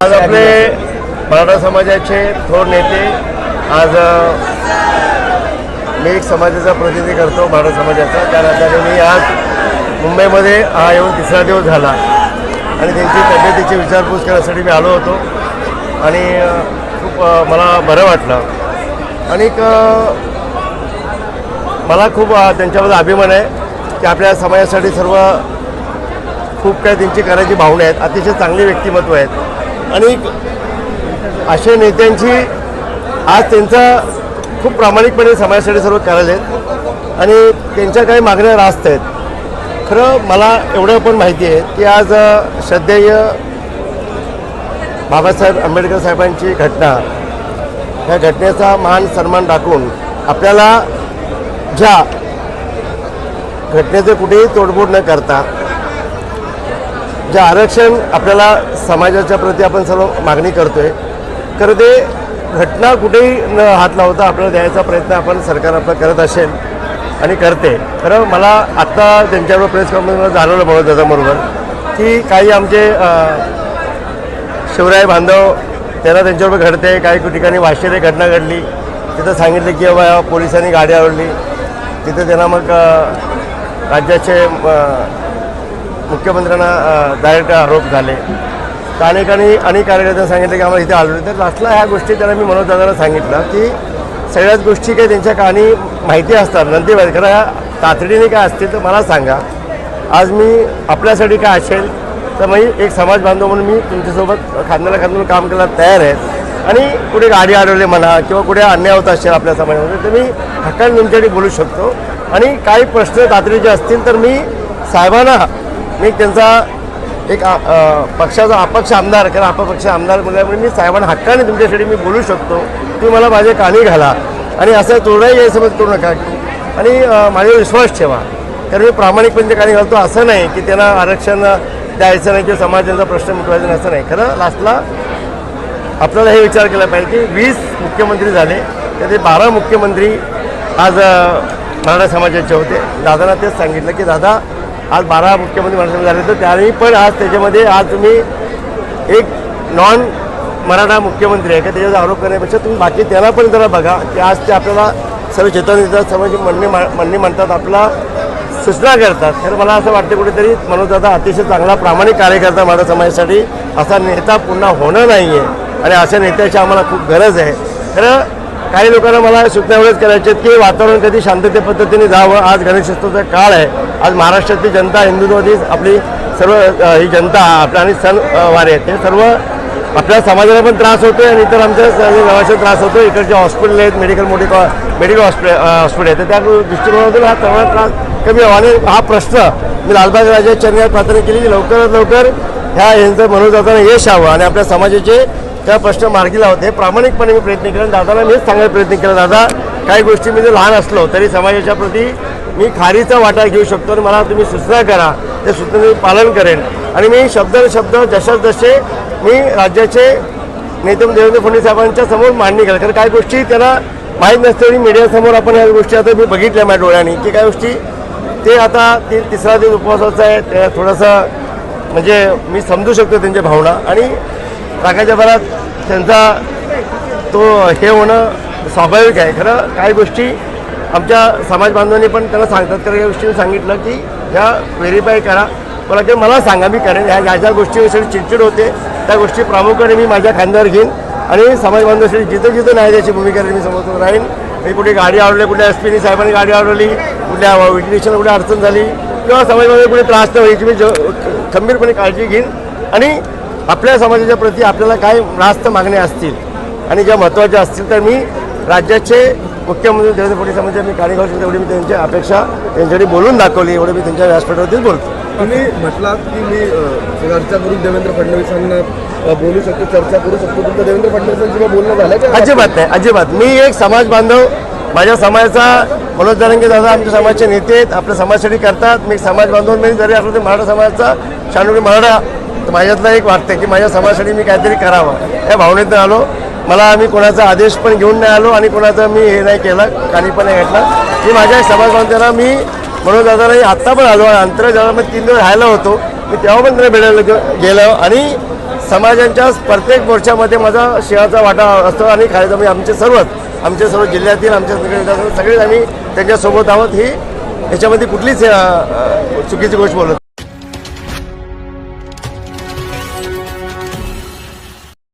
आज आपले मराठा समाजाचे थोर नेते आज मी एक समाजाचा प्रतिनिधी करतो मराठा समाजाचा. त्या नात्याने मी आज मुंबईमध्ये हा येऊन तिसरा दिवस झाला. आणि त्यांची तब्येतीची विचारपूस करण्यासाठी मी आलो होतो. आणि खूप मला बरं वाटलं. आणि मला खूप त्यांच्याबद्दल अभिमान आहे की आपल्या समाजासाठी सर्व खूप काही त्यांची करायची भावना आहेत. अतिशय चांगली व्यक्तिमत्व आहेत. आणि अशा नेत्यांची आज त्यांचा खूप प्रामाणिकपणे समाजासाठी सर्व करायला आहेत. आणि त्यांच्या काही मागण्या रास्त आहेत. खरं मला एवढं पण माहिती आहे की आज श्रद्धेय बाबासाहेब आंबेडकर साहेबांची घटना ह्या घटनेचा मान सन्मान राखून आपल्याला ज्या घटनेचं कुठेही तोडफोड न करता जे आरक्षण आपल्याला समाजाच्या प्रती आपण सर्व मागणी करतोय तर ते घटना कुठेही न हात लावता आपल्याला द्यायचा प्रयत्न आपण सरकार आपला करत असेल आणि करते. खरं मला आत्ता त्यांच्याबरोबर प्रेस कॉन्फरन्समध्ये जाणवलं बघत दादाबरोबर की काही आमचे शिवराय बांधव त्यांना त्यांच्याबरोबर घडते काही ठिकाणी वाशिरे घटना घडली तिथं सांगितलं की बाबा पोलिसांनी गाडी आवडली तिथं त्यांना मग राज्याचे मुख्यमंत्र्यांना डायरेक्ट आरोप झाले. तर अनेकांनी अनेक कार्यकर्त्यांना सांगितलं की आम्हाला इथे आलो तर लास्टला ह्या गोष्टी त्यांना मी मनोज दादाला सांगितलं की सगळ्याच गोष्टी काही त्यांच्या कहाणी माहिती असतात. नंदीबाई खरं ह्या तातडीने काय असतील तर मला सांगा. आज मी आपल्यासाठी काय असेल तर मी एक समाज बांधव म्हणून मी तुमच्यासोबत खांद्याला खांद्याला काम करायला तयार आहे. आणि कुठे गाडी अडवले म्हणा किंवा कुठे अन्याय होत असेल आपल्या समाजामध्ये तर मी हक्काने तुमच्यासाठी बोलू शकतो. आणि काही प्रश्न तातडीचे असतील तर मी साहेबांना मी त्यांचा एक पक्षाचा अपक्ष आमदार कारण अपक्ष आमदार म्हणल्यामुळे मी साहेबांना हक्काने तुमच्यासाठी मी बोलू शकतो. तुम्ही मला माझे कानी घाला आणि असं तोडाही गैरसमज करू नका. आणि माझ्यावर विश्वास ठेवा. कारण मी प्रामाणिकपणे कानी घालतो असं नाही की त्यांना आरक्षण द्यायचं नाही किंवा समाजाचा प्रश्न मिटवायचा नाही असं नाही. खरं लास्टला आपल्याला हे विचार केला पाहिजे की वीस मुख्यमंत्री झाले तर ते बारा मुख्यमंत्री आज मराठा समाजाचे होते. दादांना तेच सांगितलं की दादा आज बारा मुख्यमंत्री महाराष्ट्र झाले तर त्यावेळी पण आज त्याच्यामध्ये आज तुम्ही एक नॉन मराठा मुख्यमंत्री आहे का त्याच्यावर आरोप करण्यापेक्षा तुम्ही बाकी त्याला पण जरा बघा की आज ते आपल्याला सर्व चेतन देतात सर्व जी म्हणणे मा- म्हणतात आपला सूचना करतात. तर मला असं वाटतं कुठेतरी मनोज अतिशय चांगला प्रामाणिक कार्यकर्ता मराठा समाजासाठी असा नेता पुन्हा होणं नाही आहे आणि अशा नेत्याची आम्हाला खूप गरज आहे. खरं काही लोकांना मला सूचना एवढंच करायचे आहेत की वातावरण कधी शांतते पद्धतीने जावं. आज गणेशोत्सवाचा काळ आहे. आज महाराष्ट्रातली जनता हिंदुत्ववादी आपली सर्व ही जनता आपल्या आणि सण वारे आहेत. ते सर्व आपल्या समाजाला पण त्रास होतो आणि इतर आमच्या गावाचा त्रास होतो इकडचे हॉस्पिटल आहेत मेडिकल मोठी मेडिकल हॉस्पिटल हॉस्पिटल आहेत. तर त्या दृष्टिकोनातून हा सर्व त्रास कमी व्हावा. आणि हा प्रश्न मी लालबाग राजा चरण्यात प्रार्थना केली की लवकरात लवकर ह्या यांचं मनोज यश यावं आणि आपल्या समाजाचे त्या प्रश्न मार्गी लावते. प्रामाणिकपणे मी प्रयत्न केला दादाला मीच सांगायला प्रयत्न केला दादा काही गोष्टी मी जर लहान असलो तरी समाजाच्या प्रती मी खारीचा वाटा घेऊ शकतो आणि मला तुम्ही सूचना करा. त्या सूचनेचं पालन करेन. आणि मी शब्द शब्द जशाच जसे मी राज्याचे नेते देवेंद्र फडणवीस साहेबांच्या समोर मांडणी केलं कारण काही गोष्टी त्यांना माहीत नसते आणि मीडियासमोर आपण ह्या गोष्टी आता मी बघितल्या माझ्या डोळ्यांनी. की काही गोष्टी ते आता ती तिसरा दिवस उपवासाचा आहे. त्या थोडंसं म्हणजे मी समजू शकतो त्यांच्या भावना. आणि रागाच्या भरात त्यांचा तो हे होणं स्वाभाविक आहे. खरं काही गोष्टी आमच्या समाज बांधवांनी पण त्यांना सांगतात. कारण या गोष्टी सांगितलं की ह्या व्हेरीफाय करा. मला ते मला सांगा मी करेन. ह्या ज्या ज्या गोष्टीविषयी चिडचिड होते. त्या गोष्टी प्रामुख्याने मी माझ्या खांद्यावर घेईन आणि समाजबांधवांसाठी जिथं जिथं नाही त्याची भूमिका मी समोर राहीन. मी कुठे गाडी आवडली कुठल्या एस पीनी साहेबांनी गाडी आवडली कुठल्या विटिलेशनला कुठे अडचण झाली किंवा समाजामध्ये कुठे त्रास न व्हायची मी ज खंबीरपणे काळजी घेईन. आणि आपल्या समाजाच्या प्रती आपल्याला काय रास्त मागण्या असतील आणि ज्या महत्त्वाच्या असतील तर मी राज्याचे मुख्यमंत्री देवेंद्र फडणवीस साहेबांच्या मी कार्यक्रम तेवढी मी त्यांची अपेक्षा त्यांच्यासाठी बोलून दाखवली एवढं मी त्यांच्या व्यासपीठावरतीच बोलतो. तुम्ही म्हटलात की मी चर्चा करून देवेंद्र फडणवीसांना बोलू शकतो चर्चा करू शकतो. तुमचं देवेंद्र फडणवीसांशी बोलणं झालं अजिबात नाही अजिबात. मी एक समाज बांधव माझ्या समाजाचा मनोज जरंगे दादा आमच्या समाजाचे नेते आहेत आपल्या समाजासाठी करतात. मी एक समाज बांधव मी जरी असलो तरी मराठा समाजाचा शानूरी मराठा तर माझ्यातलं एक वाटतं की माझ्या समाजासाठी मी काहीतरी करावं. या भावनेतून आलो. मला मी कोणाचा आदेश पण घेऊन नाही आलो आणि कोणाचा मी हे नाही केलं काही पण नाही घेतलं. की माझ्या समाज मी मी मनोज दादालाही आत्ता पण आलो आणि अंतराळ मी तीन दिवस राहायला होतो. मी तेव्हा पण त्यांना भेटायला गेलो आणि समाजांच्या प्रत्येक मोर्चामध्ये माझा शिवाचा वाटा असतो आणि खायचं म्हणजे आमचे सर्वच आमचे सर्व जिल्ह्यातील आमच्या सगळे सगळेच आम्ही त्यांच्यासोबत आहोत. ही याच्यामध्ये कुठलीच चुकीची गोष्ट बोलत